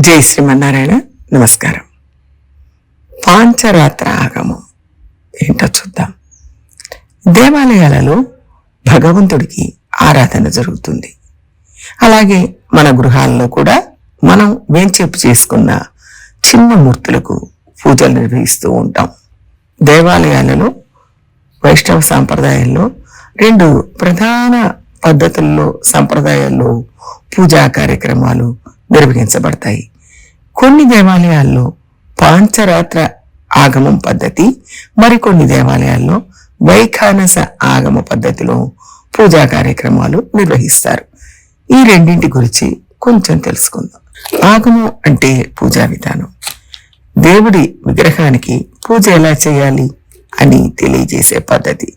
జై శ్రీమన్నారాయణ. నమస్కారం. పాంచరాత్ర ఆగమం. ఏంటో చూద్దాం. దేవాలయాలలో భగవంతుడికి ఆరాధన జరుగుతుంది. అలాగే మన గృహాల్లో కూడా మనం వేంచేపు చేసుకున్న చిన్న మూర్తులకు పూజలు నిర్వహిస్తూ ఉంటాం. దేవాలయాలలో వైష్ణవ సాంప్రదాయంలో రెండు ప్రధాన పద్ధతుల్లో సంప్రదాయాల్లో పూజా కార్యక్రమాలు నిర్వహించబడతాయి. కొన్ని దేవాలయాల్లో పాంచరాత్ర ఆగమం పద్ధతి మరికొన్ని దేవాలయాల్లో వైఖానస ఆగమ పద్ధతిలో పూజా కార్యక్రమాలు నిర్వహిస్తారు. ఈ రెండింటి గురించి కొంచెం తెలుసుకుందాం. ఆగమం అంటే పూజా విధానం. దేవుడి విగ్రహానికి పూజ ఎలా చేయాలి అని తెలియజేసే పద్ధతి.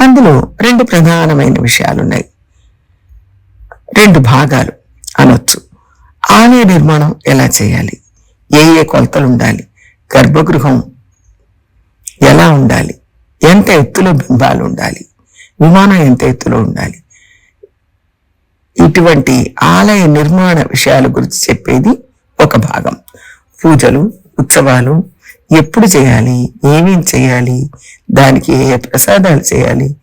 అందులో రెండు ప్రధానమైన విషయాలున్నాయి. రెండు భాగాలు అనొచ్చు. ఆలయ నిర్మాణం ఎలా చేయాలి? ఏ ఏ కొలతలు ఉండాలి? గర్భగృహం ఎలా ఉండాలి? ఎంత ఎత్తులో బింబాలు ఉండాలి? విమానం ఎంత ఎత్తులో ఉండాలి? ఇటువంటి ఆలయ నిర్మాణ విషయాల గురించి చెప్పేది ఒక భాగం. పూజలు ఉత్సవాలు ఎప్పుడు చేయాలి? ఏమేం చేయాలి? దానికి ఏ ఏ ప్రసాదాలు చేయాలి?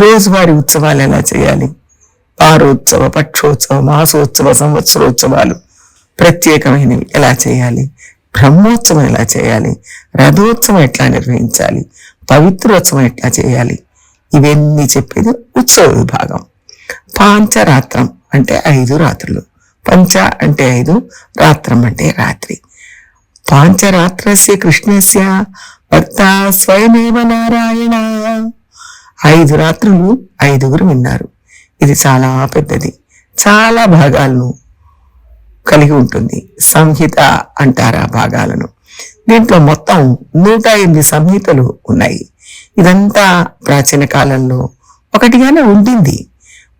రోజువారీ ఉత్సవాలు ఎలా చేయాలి? వారోత్సవ పక్షోత్సవ మాసోత్సవ సంవత్సరోత్సవాలు ప్రత్యేకమైనవి. ఎలా చేయాలి? బ్రహ్మోత్సవం ఎలా చేయాలి? రథోత్సవం ఎట్లా నిర్వహించాలి? పవిత్రోత్సవం ఎట్లా చేయాలి? ఇవన్నీ చెప్పేది ఉత్సవ విభాగం. పాంచరాత్రం అంటే ఐదు రాత్రులు. పంచ అంటే ఐదు రాత్రం అంటే రాత్రి. పాంచరాత్రస్య కృష్ణస్య భక్త స్వయమేవ నారాయణ. ఐదు రాత్రులు ఐదుగురు విన్నారు. ఇది చాలా పెద్దది. చాలా భాగాలను కలిగి ఉంటుంది. సంహిత అంటారు ఆ భాగాలను. దీంట్లో మొత్తం నూట ఎనిమిది సంహితలు ఉన్నాయి. ఇదంతా ప్రాచీన కాలంలో ఒకటిగానే ఉండింది.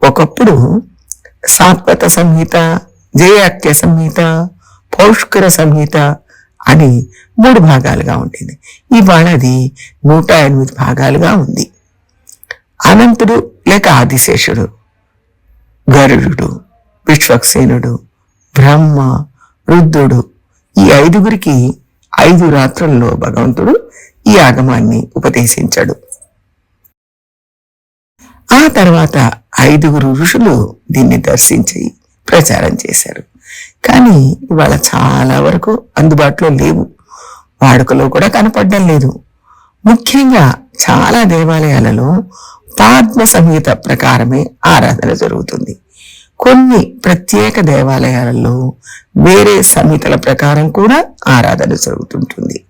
ఒకప్పుడు సాత్వత సంహిత జయాక్య సంహిత పౌష్కర సంహిత అని మూడు భాగాలుగా ఉంటుంది ఇవాళ అది నూట ఎనిమిది భాగాలుగా ఉంది. అనంతుడు లేక ఆదిశేషుడు. గరుడు విశ్వక్సేనుడు బ్రహ్మ రుద్రుడు ఈ ఐదుగురికి ఐదు రాత్రుల్లో భగవంతుడు ఈ ఆగమాన్ని ఉపదేశించాడు. ఆ తర్వాత ఐదుగురు ఋషులు దీన్ని దర్శించి ప్రచారం చేశారు. కానీ ఇవాళ చాలా వరకు అందుబాటులో లేవు. వాడుకలో కూడా కనపడడం లేదు. ముఖ్యంగా చాలా దేవాలయాలలో పాద్మ సంహిత ప్రకారమే ఆరాధన జరుగుతుంది. కొన్ని ప్రత్యేక దేవాలయాలలో వేరే సంహితల ప్రకారం కూడా ఆరాధన జరుగుతుంటుంది.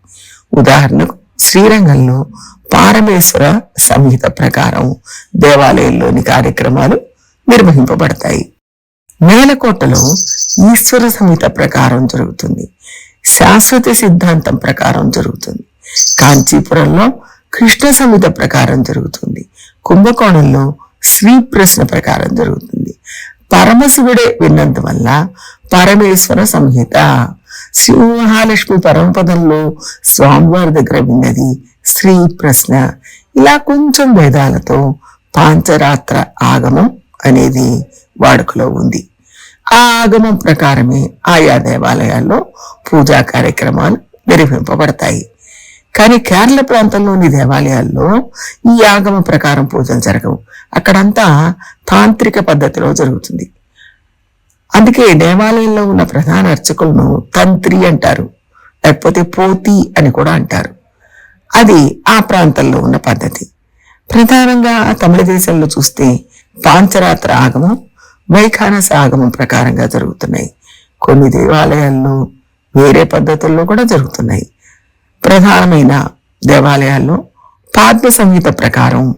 ఉదాహరణకు శ్రీరంగంలో పారమేశ్వర సంహిత ప్రకారం దేవాలయంలోని కార్యక్రమాలు నిర్వహింపబడతాయి. మేలకోటలో ఈశ్వర సంహిత ప్రకారం జరుగుతుంది. శాశ్వత సిద్ధాంతం ప్రకారం జరుగుతుంది. కాంచీపురంలో కృష్ణ సంహిత ప్రకారం జరుగుతుంది. కుంభకోణంలో శ్రీ ప్రశ్న ప్రకారం జరుగుతుంది. పరమశివుడే విన్నందువల్ల పరమేశ్వర సంహిత. శ్రీ మహాలక్ష్మి పరమపదంలో స్వామివారి దగ్గర విన్నది శ్రీ ప్రశ్న ఇలా కొంచెం భేదాలతో పాంచరాత్ర ఆగమం అనేది వాడుకలో ఉంది. ఆ ఆగమం ప్రకారమే ఆయా దేవాలయాల్లో పూజా కార్యక్రమాలు నిర్వహింపబడతాయి. కానీ కేరళ ప్రాంతంలోని దేవాలయాల్లో ఈ ఆగమ ప్రకారం పూజలు జరగవు. అక్కడంతా తాంత్రిక పద్ధతిలో జరుగుతుంది. అందుకే దేవాలయంలో ఉన్న ప్రధాన అర్చకులను తంత్రి అంటారు లేకపోతే పోతి అని కూడా అంటారు. అది ఆ ప్రాంతంలో ఉన్న పద్ధతి. ప్రధానంగా తమిళ దేశంలో చూస్తే పాంచరాత్ర ఆగమం వైఖానస ఆగమం ప్రకారంగా జరుగుతున్నాయి. కొన్ని దేవాలయాల్లో వేరే పద్ధతుల్లో కూడా జరుగుతున్నాయి. ప్రధానమైన దేవాలయాల్లో పాద్య సంహిత ప్రకారం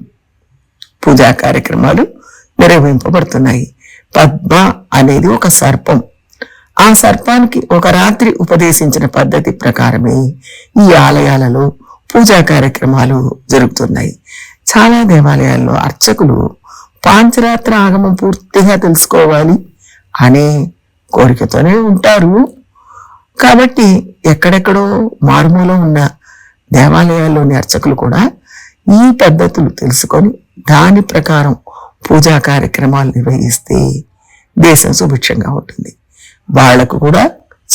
పూజా కార్యక్రమాలు నిర్వహింపబడుతున్నాయి. పద్మ అనేది ఒక సర్పం. ఆ సర్పానికి ఒక రాత్రి ఉపదేశించిన పద్ధతి ప్రకారమే ఈ ఆలయాలలో పూజా కార్యక్రమాలు జరుగుతున్నాయి. చాలా దేవాలయాల్లో అర్చకులు పాంచరాత్ర ఆగమం పూర్తిగా తెలుసుకోవాలి అనే కోరికతోనే ఉంటారు. కాబట్టి ఎక్కడెక్కడో మారుమూల ఉన్న దేవాలయాల్లోని అర్చకులు కూడా ఈ పద్ధతులు తెలుసుకొని దాని ప్రకారం పూజా కార్యక్రమాలు నిర్వహిస్తే దేశం సుభిక్షంగా ఉంటుంది. వాళ్ళకు కూడా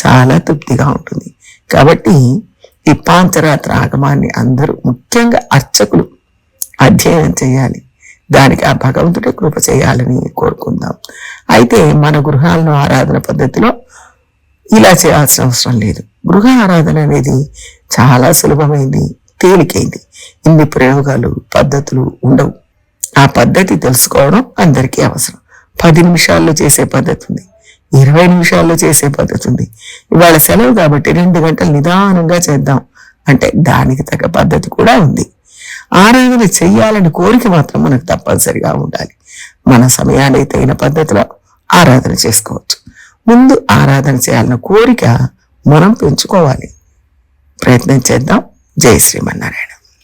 చాలా తృప్తిగా ఉంటుంది. కాబట్టి ఈ పాంచరాత్ర ఆగమాన్ని అందరూ ముఖ్యంగా అర్చకులు అధ్యయనం చేయాలి. దానికి ఆ భగవంతుడే కృప చేయాలని కోరుకుందాం. అయితే మన గృహాలను ఆరాధన పద్ధతిలో ఇలా చేయాల్సిన అవసరం లేదు. గృహ ఆరాధన అనేది చాలా సులభమైంది తేలికైంది. ఇన్ని ప్రయోగాలు పద్ధతులు ఉండవు. ఆ పద్ధతి తెలుసుకోవడం అందరికీ అవసరం. పది నిమిషాల్లో చేసే పద్ధతి ఉంది. ఇరవై నిమిషాల్లో చేసే పద్ధతి ఉంది. ఇవాళ సెలవు కాబట్టి రెండు గంటలు నిదానంగా చేద్దాం. అంటే దానికి తగ్గ పద్ధతి కూడా ఉంది. ఆరాధన చెయ్యాలని కోరిక మాత్రం మనకు తప్పనిసరిగా ఉండాలి. మన సమయానికి తగిన పద్ధతిలో ఆరాధన చేసుకోవచ్చు. ముందు ఆరాధన చేయాలన్న కోరిక మనం పెంచుకోవాలి. ప్రయత్నం చేద్దాం. జై శ్రీమన్నారాయణ.